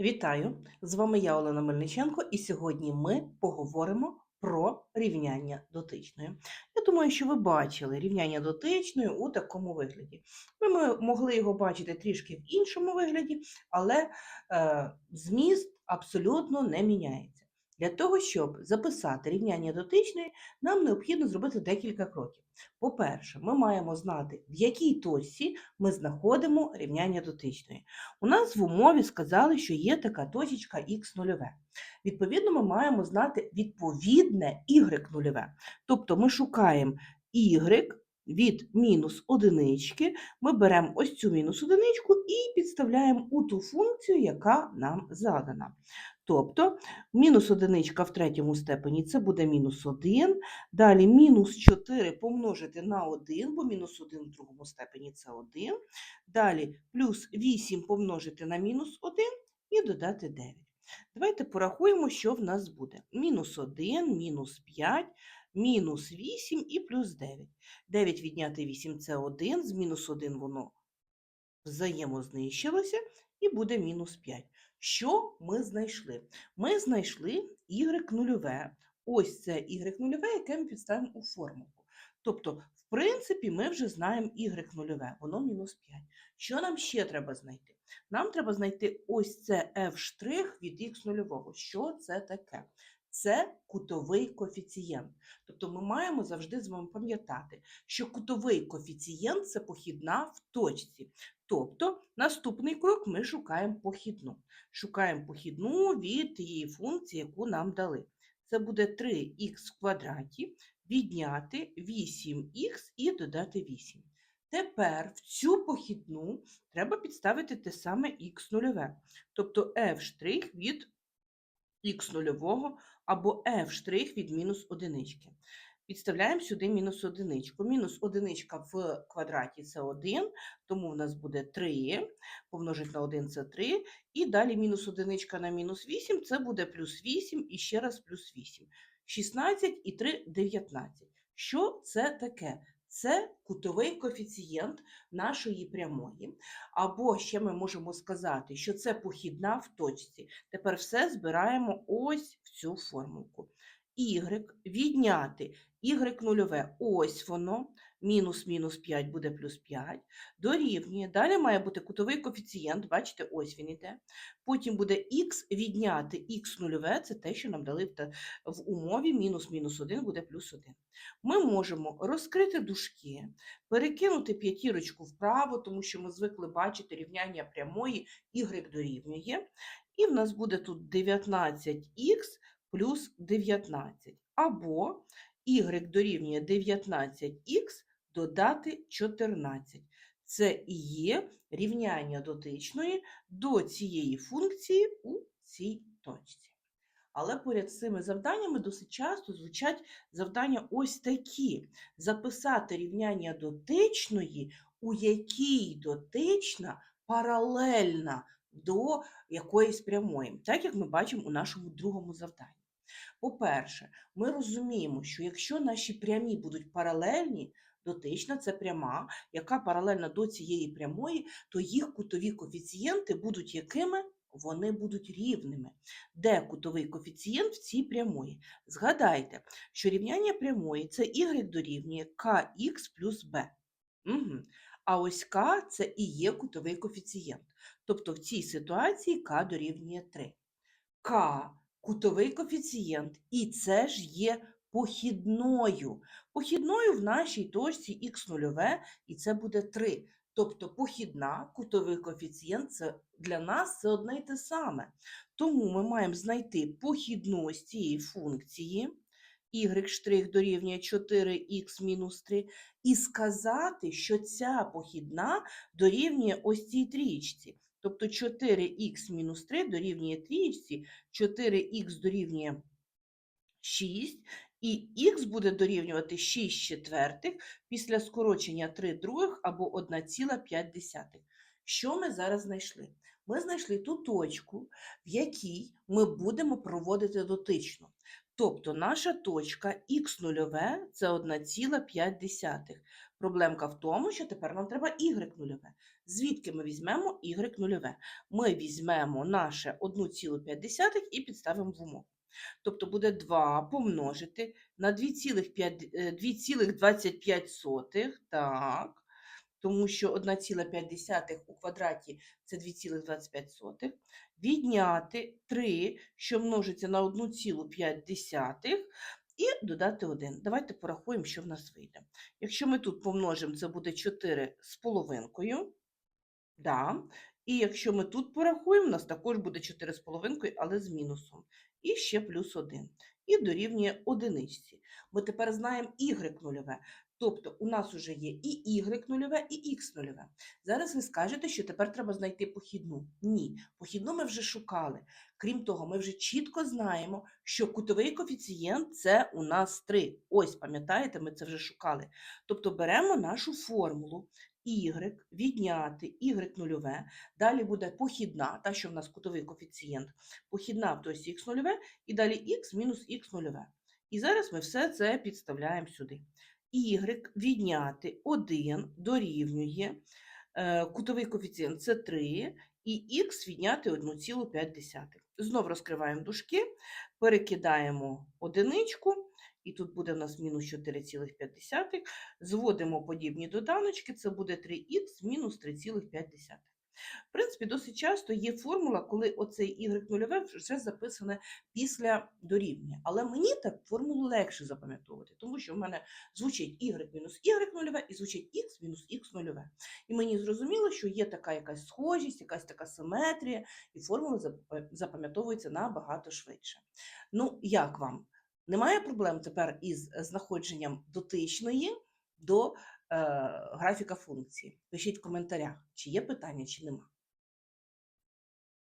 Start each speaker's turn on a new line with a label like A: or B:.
A: Вітаю! З вами я, Олена Мельниченко, і сьогодні ми поговоримо про рівняння дотичної. Я думаю, що ви бачили рівняння дотичної у такому вигляді. Ми могли його бачити трішки в іншому вигляді, але е, зміст абсолютно не міняється. Для того, щоб записати рівняння дотичної, нам необхідно зробити декілька кроків. По-перше, ми маємо знати, в якій точці ми знаходимо рівняння дотичної. У нас в умові сказали, що є така точечка х нульове. Відповідно, ми маємо знати відповідне y нульове. Тобто ми шукаємо y від мінус одинички, ми беремо ось цю мінус одиничку і підставляємо у ту функцію, яка нам задана. Тобто мінус одиничка в третьому степені це буде мінус 1, далі мінус 4 помножити на 1, бо мінус 1 в другому степені це 1, далі плюс 8 помножити на мінус 1 і додати 9. Давайте порахуємо, що в нас буде. Мінус 1, мінус 5, мінус 8 і плюс 9. 9 відняти 8 – це 1, з мінус 1 воно взаємознищилося, і буде мінус 5. Що ми знайшли? Ми знайшли y нульове. Ось це y нульове, яке ми підставимо у формулку. Тобто, в принципі, ми вже знаємо y нульове, воно мінус 5. Що нам ще треба знайти? Нам треба знайти ось це f' від х нульового. Що це таке? Це кутовий коефіцієнт. Тобто ми маємо завжди з вами пам'ятати, що кутовий коефіцієнт це похідна в точці. Тобто наступний крок ми шукаємо похідну. Шукаємо похідну від тієї функції, яку нам дали. Це буде 3х в квадраті відняти 8х і додати 8. Тепер в цю похідну треба підставити те саме х нульове. Тобто f' від х нульового або f' від мінус одинички. Підставляємо сюди мінус одиничку. Мінус одиничка в квадраті це 1, тому в нас буде 3, помножити на 1 це 3, і далі мінус одиничка на мінус 8 це буде плюс 8 і ще раз плюс 8. 16 і 3 – 19. Що це таке? Це кутовий коефіцієнт нашої прямої. Або ще ми можемо сказати, що це похідна в точці. Тепер все збираємо ось в цю формулку. Y відняти y нульове, ось воно, мінус мінус 5 буде плюс 5, дорівнює. Далі має бути кутовий коефіцієнт, бачите, ось він іде. Потім буде х відняти х нульове, це те, що нам дали в умові мінус мінус 1 буде плюс 1. Ми можемо розкрити дужки, перекинути п'ятірочку вправо, тому що ми звикли бачити рівняння прямої y дорівнює. І в нас буде тут 19х плюс 19. Або y дорівнює 19х додати 14. Це і є рівняння дотичної до цієї функції у цій точці. Але поряд з цими завданнями досить часто звучать завдання ось такі: записати рівняння дотичної, у якій дотична паралельна до якоїсь прямої, так як ми бачимо у нашому другому завданні. По-перше, ми розуміємо, що якщо наші прямі будуть паралельні, дотична це пряма, яка паралельна до цієї прямої, то їх кутові коефіцієнти будуть якими? Вони будуть рівними. Де кутовий коефіцієнт в цій прямої? Згадайте, що рівняння прямої це y дорівнює kx плюс b. Угу. А ось k – це і є кутовий коефіцієнт. Тобто в цій ситуації k дорівнює 3. К кутовий коефіцієнт, і це ж є похідною. Похідною в нашій точці х нульове, і це буде 3. Тобто похідна, кутовий коефіцієнт це для нас це одне й те саме. Тому ми маємо знайти похідну ось цієї функції y' дорівнює 4х мінус 3, і сказати, що ця похідна дорівнює ось цій трієчці. Тобто 4х мінус 3 дорівнює трієчці, 4х дорівнює 6, і х буде дорівнювати 6 четвертих після скорочення 3 других або 1,5. Що ми зараз знайшли? Ми знайшли ту точку, в якій ми будемо проводити дотичну. Тобто наша точка х нульове це 1,5. Проблемка в тому, що тепер нам треба y нульове. Звідки ми візьмемо y нульове? Ми візьмемо наше 1,5 і підставимо в умову. Тобто буде 2 помножити на 2,5 е, 2,25, так, тому що 1,5 у квадраті це 2,25, відняти 3, що множиться на 1,5, і додати 1. Давайте порахуємо, що в нас вийде. Якщо ми тут помножимо, це буде 4 з половинкою. Да. І якщо ми тут порахуємо, у нас також буде 4,5, але з мінусом. І ще плюс 1. І дорівнює одиничці. Ми тепер знаємо y нульове. Тобто у нас вже є і y нульове, і x нульове. Зараз ви скажете, що тепер треба знайти похідну. Ні, похідну ми вже шукали. Крім того, ми вже чітко знаємо, що кутовий коефіцієнт це у нас 3. Ось, пам'ятаєте, ми це вже шукали. Тобто беремо нашу формулу y відняти y нульове, далі буде похідна, та, що в нас кутовий коефіцієнт, похідна, тобто х нульове, і далі х мінус х нульове. І зараз ми все це підставляємо сюди. Y відняти 1 дорівнює, е, кутовий коефіцієнт це 3, і х відняти 1,5. Знов розкриваємо дужки, перекидаємо одиничку, і тут буде у нас мінус 4,5. Зводимо подібні доданочки, це буде 3х мінус 3,5. В принципі, досить часто є формула, коли оцей y нульове вже записане після дорівнює. Але мені так формулу легше запам'ятовувати, тому що в мене звучить y мінус y нульове і звучить x мінус x нульове. І мені зрозуміло, що є така якась схожість, якась така симетрія, і формула запам'ятовується набагато швидше. Ну, як вам? Немає проблем тепер із знаходженням дотичної до е, графіка функції? Пишіть в коментарях, чи є питання, чи нема.